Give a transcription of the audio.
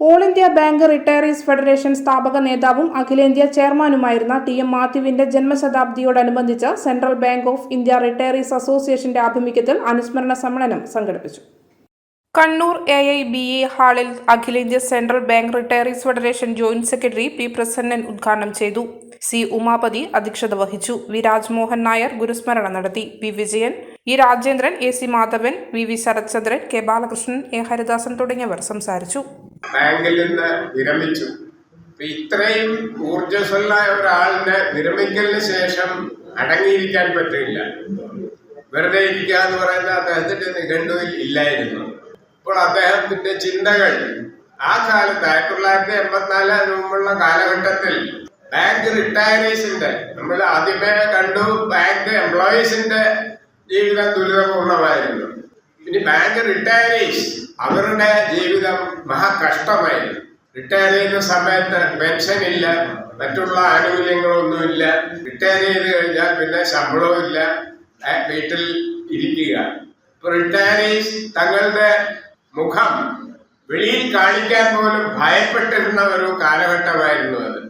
All India bank retirees federation സ്ഥാപക നേതാവും അഖിലേന്ത്യാ ചെയർമാനുമായിരുന്ന ടി എം മാത്യുവിന്റെ ജന്മശതാബ്ദിയോടനുബന്ധിച്ച് central bank of India retirees അസോസിയേഷന്റെ ആഭിമുഖ്യത്തിൽ അനുസ്മരണ സമ്മേളനം സംഘടിപ്പിച്ചു. Kannur A I B A ഹാളിൽ അഖിലേന്ത്യാ central bank retirees federation joint secretary P Prasannan ഉദ്ഘാടനം ചെയ്തു. സി ഉമാപതി അധ്യക്ഷത വഹിച്ചു. വി രാജ്മോഹൻ നായർ ഗുരുസ്മരണ നടത്തി. P Vijayan E Rajendran A C Madhavan V V Sarathchandran K Balakrishnan A Haridasan തുടങ്ങിയവർ സംസാരിച്ചു. ബാങ്കിൽ നിന്ന് വിരമിച്ചു. ഇത്രയും ഊർജസ്വലായ ഒരാളിന് വിരമിക്കലിന് ശേഷം അടങ്ങിയിരിക്കാൻ പറ്റില്ല. വെറുതെ ഇരിക്കുക എന്ന് പറയുന്ന അദ്ദേഹത്തിന്റെ നിഘണ്ടുവിൽ ഇല്ലായിരുന്നു. അപ്പോൾ അദ്ദേഹത്തിന്റെ ചിന്തകൾ ആ കാലത്ത് ആയിരത്തി തൊള്ളായിരത്തി എൺപത്തിനാല് മുമ്പുള്ള കാലഘട്ടത്തിൽ ബാങ്ക് റിട്ടയറീസിന്റെ നമ്മൾ ആദ്യമേ കണ്ടു ബാങ്ക് എംപ്ലോയീസിന്റെ ജീവിതം ദുരിതപൂർണമായിരുന്നു. ഇനി ബാങ്ക് റിട്ടയറീസ് അവരുടെ ജീവിതം മഹാകഷ്ടമായിരുന്നു. റിട്ടയർ ചെയ്യുന്ന സമയത്ത് പെൻഷൻ ഇല്ല മറ്റുള്ള ആനുകൂല്യങ്ങളൊന്നുമില്ല. റിട്ടയർ ചെയ്ത് കഴിഞ്ഞാൽ പിന്നെ ശമ്പളവും ഇല്ല വീട്ടിൽ ഇരിക്കുക. ഇപ്പൊ റിട്ടയറീസ് തങ്ങളുടെ മുഖം വെളിയിൽ കാണിക്കാൻ പോലും ഭയപ്പെട്ടിരുന്ന ഒരു കാലഘട്ടമായിരുന്നു അത്.